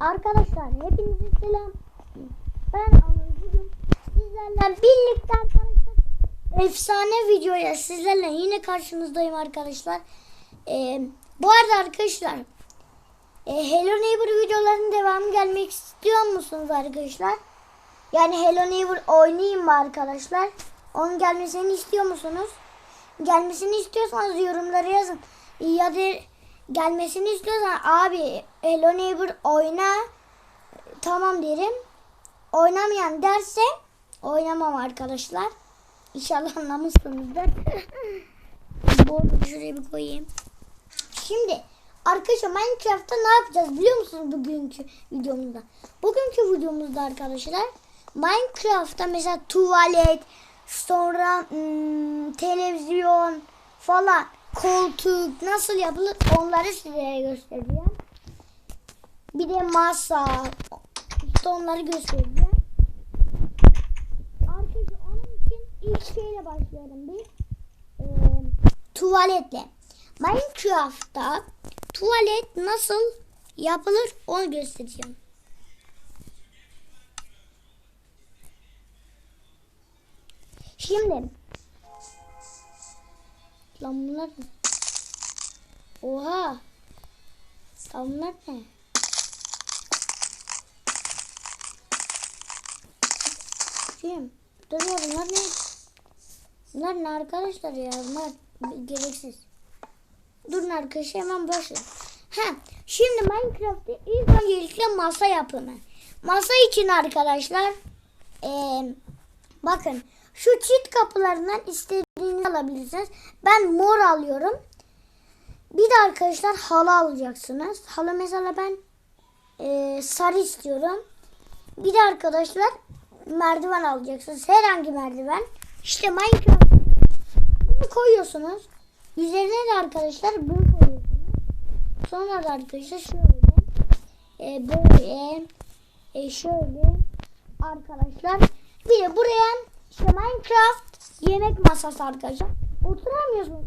Arkadaşlar hepinize selam. Ben Anıl bugün sizlerle birlikte arkadaşlar efsane videoya sizlerle yine karşınızdayım arkadaşlar. Ee, bu arada arkadaşlar e, Hello Neighbor videolarının devamı gelmek istiyor musunuz arkadaşlar? Yani Hello Neighbor oynayayım mı arkadaşlar? Onun gelmesini istiyor musunuz? Gelmesini istiyorsanız yorumlara yazın. Ya da gelmesini istiyorsan abi Hello Neighbor oyna tamam derim. Oynamayan derse oynamam arkadaşlar. İnşallah anlamışsınızdır. Bu şuraya bir koyayım. Şimdi arkadaşlar Minecraft'ta ne yapacağız biliyor musunuz bugünkü videomuzda? Bugünkü videomuzda arkadaşlar Minecraft'ta mesela tuvalet, sonra hmm, televizyon falan, koltuk nasıl yapılır onları size göstereceğim. Bir de masa, işte onları göstereceğim. Arkadaşlar onun için ilk şeyle başlayalım bir. Ee, tuvaletle. Minecraft'ta tuvalet nasıl yapılır onu göstereceğim. Şimdi lan bunlar ne? Oha. Lan bunlar ne? Şimdi dur ya bunlar ne? Bunlar ne arkadaşlar ya? Bunlar gereksiz. Durun arkadaşlar hemen başlayalım. Ha, şimdi Minecraft'ta ilk öncelikle masa yapımı. Masa için arkadaşlar eee, bakın şu çift kapılarından istediğinizi alabilirsiniz. Ben mor alıyorum. Bir de arkadaşlar halı alacaksınız. Halı mesela ben eee, sarı istiyorum. Bir de arkadaşlar merdiven alacaksınız. Herhangi merdiven. İşte Minecraft bunu koyuyorsunuz. Üzerine de arkadaşlar bunu koyuyorsunuz. Sonra da arkadaşlar şöyle e, böyle e, şöyle arkadaşlar bir de buraya işte Minecraft yemek masası arkadaşlar. Oturamıyorsunuz.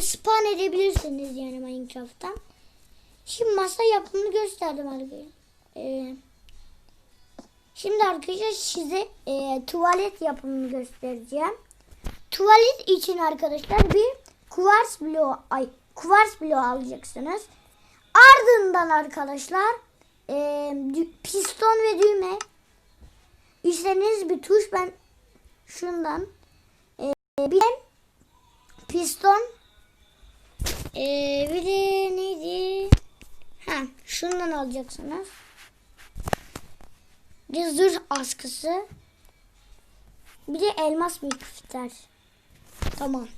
Spawn edebilirsiniz yani Minecraft'tan. Şimdi masa yapımını gösterdim arkadaşlar. Ee, şimdi arkadaşlar size e, tuvalet yapımını göstereceğim. Tuvalet için arkadaşlar bir kuvars bloğu ay kuvars bloğu alacaksınız. Ardından arkadaşlar e, piston ve düğme istediğiniz bir tuş ben şundan e, bir de piston e, bir de neydi ha şundan alacaksınız bir de zırh askısı bir de elmas miktar tamam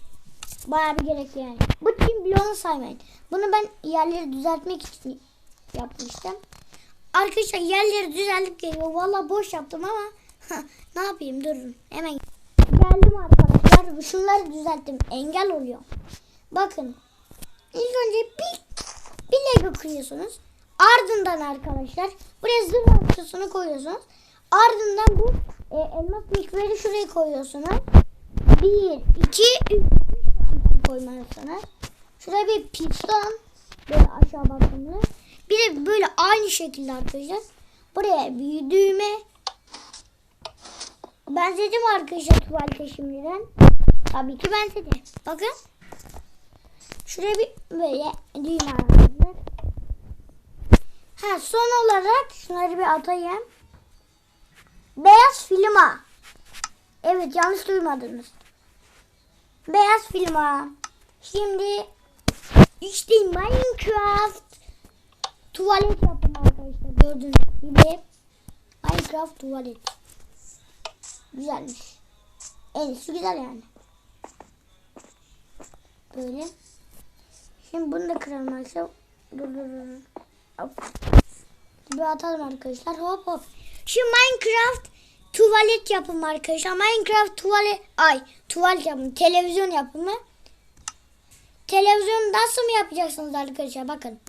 Bayağı bir gerekli yani. Bu kim bloğunu saymayın. Bunu ben yerleri düzeltmek için yapmıştım. Arkadaşlar yerleri düzeltip geliyor. Valla boş yaptım ama ne yapayım durun. Hemen geldim arkadaşlar. Şunları düzelttim. Engel oluyor. Bakın. İlk önce bir, bir Lego kırıyorsunuz. Ardından arkadaşlar buraya zırh akçesini koyuyorsunuz. Ardından bu e, elmas mikveri şuraya koyuyorsunuz. Bir, iki, üç koymalısınız. Şuraya bir piston böyle aşağı bakımlı. Bir de böyle aynı şekilde arkadaşlar. Buraya bir düğme. Benzedim arkadaşlar tuvalete şimdiden. Tabii ki benzedi. Bakın. Şuraya bir böyle düğme arkadaşlar. Ha son olarak şunları bir atayım. Beyaz filma. Evet yanlış duymadınız. Beyaz filma. Şimdi işte Minecraft tuvalet yaptım arkadaşlar gördüğünüz gibi. Minecraft tuvalet. Güzelmiş. En iyisi güzel yani. Böyle. Şimdi bunu da kıralım arkadaşlar. Dur dur dur. Hop. Bir atalım arkadaşlar. Hop hop. Şu Minecraft tuvalet yapımı arkadaşlar. Minecraft tuvalet ay tuvalet yapımı, televizyon yapımı. Televizyon nasıl mı yapacaksınız arkadaşlar? Bakın.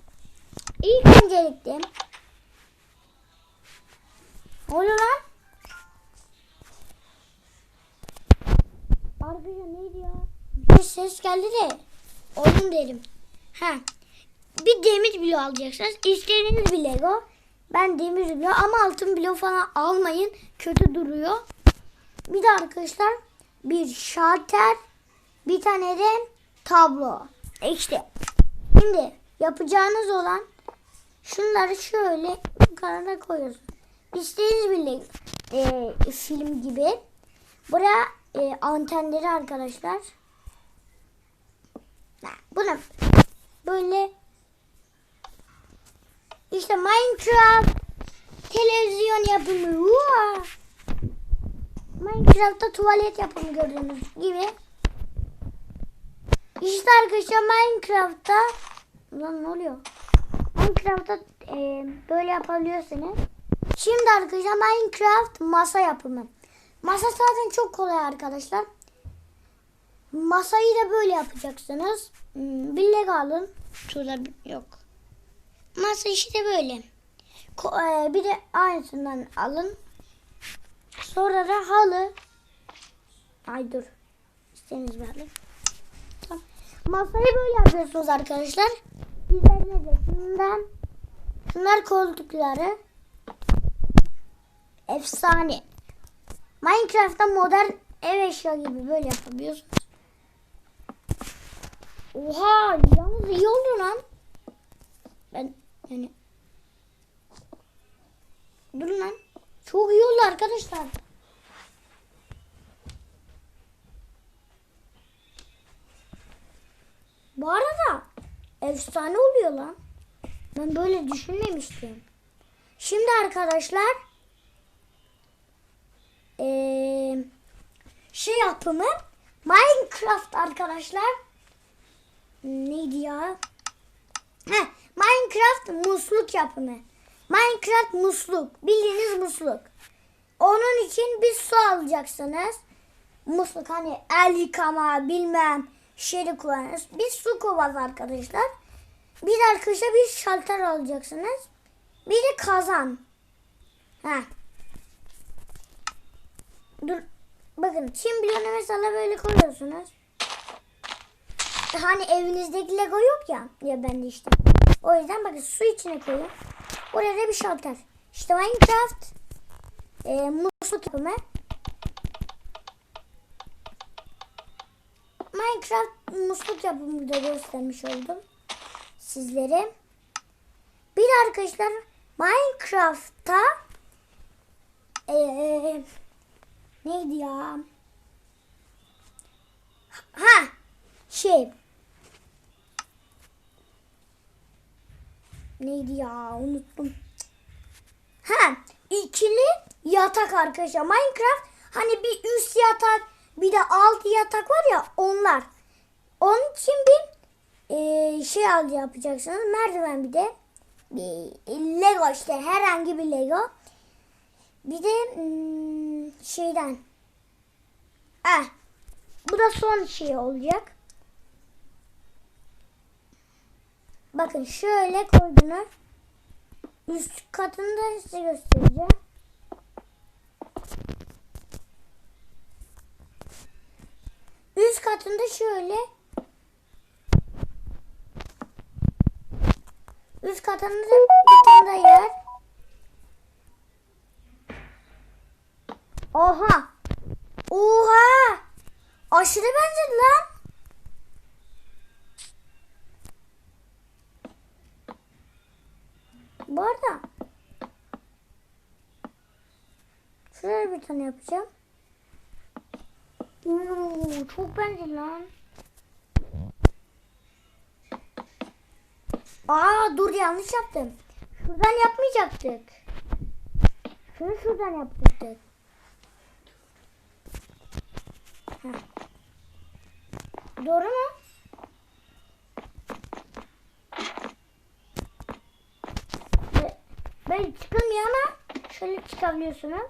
İlk öncelikle oluyor lan? Arkadaşlar neydi ya? Bir ses geldi de oyun derim. Ha. bir demir bloğu alacaksınız. İstediğiniz bir Lego. Ben demir bloğu ama altın bloğu falan almayın. Kötü duruyor. Bir de arkadaşlar bir şalter, bir tane de tablo. İşte şimdi yapacağınız olan şunları şöyle yukarıda koyuyorsunuz. İstediğiniz bir Lego, e, film gibi. Buraya e, antenleri arkadaşlar. Bunu böyle işte Minecraft televizyon yapımı. Minecraft'ta tuvalet yapımı gördüğünüz gibi. İşte arkadaşlar Minecraft'ta Lan ne oluyor? Minecraft'ta e, böyle yapabiliyorsunuz. Şimdi arkadaşlar Minecraft masa yapımı. Masa zaten çok kolay arkadaşlar. Masayı da böyle yapacaksınız. Hmm, Bir leg alın. Şurada yok. Masa işte böyle. E, bir de aynısından alın. Sonra da halı. Ay dur. İstediğiniz bir halı. Masayı böyle yapıyorsunuz arkadaşlar. Üzerine de şundan. Şunlar koltukları. Efsane. Minecraft'ta modern ev eşya gibi böyle yapabiliyorsunuz. Oha yalnız iyi oldu lan. Ben yani Durun lan. Çok iyi oldu arkadaşlar. Bu arada efsane oluyor lan. Ben böyle düşünmemiştim. Şimdi arkadaşlar eee, şey yapımı Minecraft arkadaşlar neydi ya? Heh, Minecraft musluk yapımı. Minecraft musluk. Bildiğiniz musluk. Onun için bir su alacaksınız. Musluk hani el yıkama bilmem şeyi kullanırız. Bir su kovası arkadaşlar. Bir de arkadaşlar bir şalter alacaksınız. Bir de kazan. Ha. Dur. Bakın çim bloğunu mesela böyle koyuyorsunuz. Hani evinizdeki Lego yok ya. Ya ben de işte. O yüzden bakın su içine koyun. Oraya da bir şalter. İşte Minecraft e, musluk yapımı. Minecraft musluk yapımı da göstermiş oldum sizlere. Bir arkadaşlar Minecraft'ta eee neydi ya? Ha şey neydi ya unuttum. Ha ikili yatak arkadaşlar. Minecraft hani bir üst yatak bir de alt yatak var ya onlar. Onun için bir e, şey al yapacaksınız. Merdiven bir de bir Lego işte herhangi bir Lego. Bir de hmm, şeyden. Ah, bu da son şey olacak. Bakın şöyle koydunuz. Üst katını da size göstereceğim. Üst katında şöyle Üst katında bir tane daha yer. Oha. Oha. Aşırı benzedi lan. Bu arada şöyle bir tane yapacağım. Oo, çok benzedi lan. Aa dur yanlış yaptım. Şuradan yapmayacaktık. Şunu şuradan yapacaktık. Doğru mu? Böyle çıkılmıyor ama şöyle çıkabiliyorsunuz.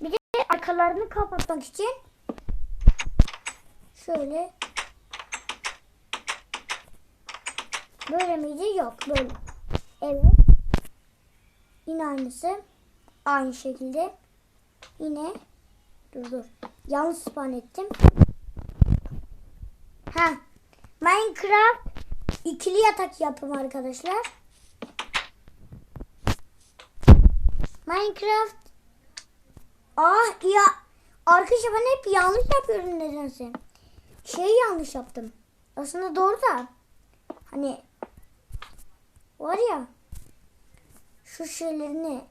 Bir de arkalarını kapatmak için şöyle Böyle miydi? Yok böyle. Evet. Yine aynısı. Aynı şekilde. Yine. Dur dur. Yanlış spawn ettim. Ha. Minecraft ikili yatak yapım arkadaşlar. Minecraft. Ah ya arkadaşlar ben hep yanlış yapıyorum nedense. Şeyi yanlış yaptım. Aslında doğru da. Hani var ya şu şeylerini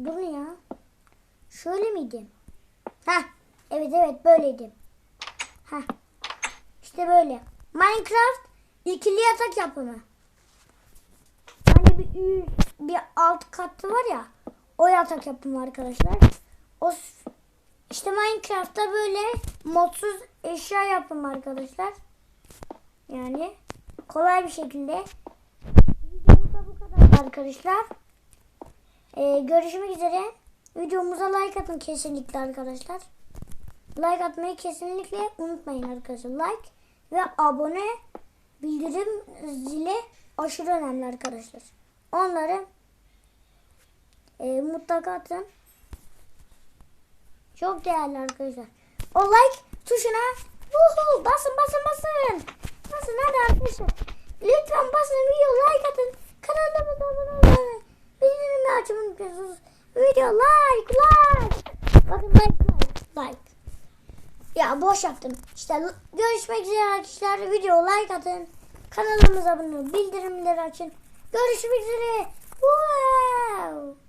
Bu ne ya? Şöyle miydi? Ha, evet evet böyleydi. Ha, işte böyle. Minecraft ikili yatak yapımı. Hani bir bir alt katı var ya. O yatak yapımı arkadaşlar. O işte Minecraft'ta böyle modsuz eşya yapımı arkadaşlar. Yani kolay bir şekilde. Videomuz da bu kadar arkadaşlar. Ee, görüşmek üzere. Videomuza like atın kesinlikle arkadaşlar. Like atmayı kesinlikle unutmayın arkadaşlar. Like ve abone bildirim zili aşırı önemli arkadaşlar. Onları e, mutlaka atın. Çok değerli arkadaşlar. O like tuşuna vuhu, basın basın basın. Basın hadi arkadaşlar. Lütfen basın video like atın. Kanalımıza abone olun. Bildirimi açmayı unutmuyorsunuz. Video like like. Bakın like like like. Ya boş yaptım. İşte görüşmek üzere arkadaşlar. Video like atın. Kanalımıza abone olun. Bildirimleri açın. Görüşmek üzere. Wow.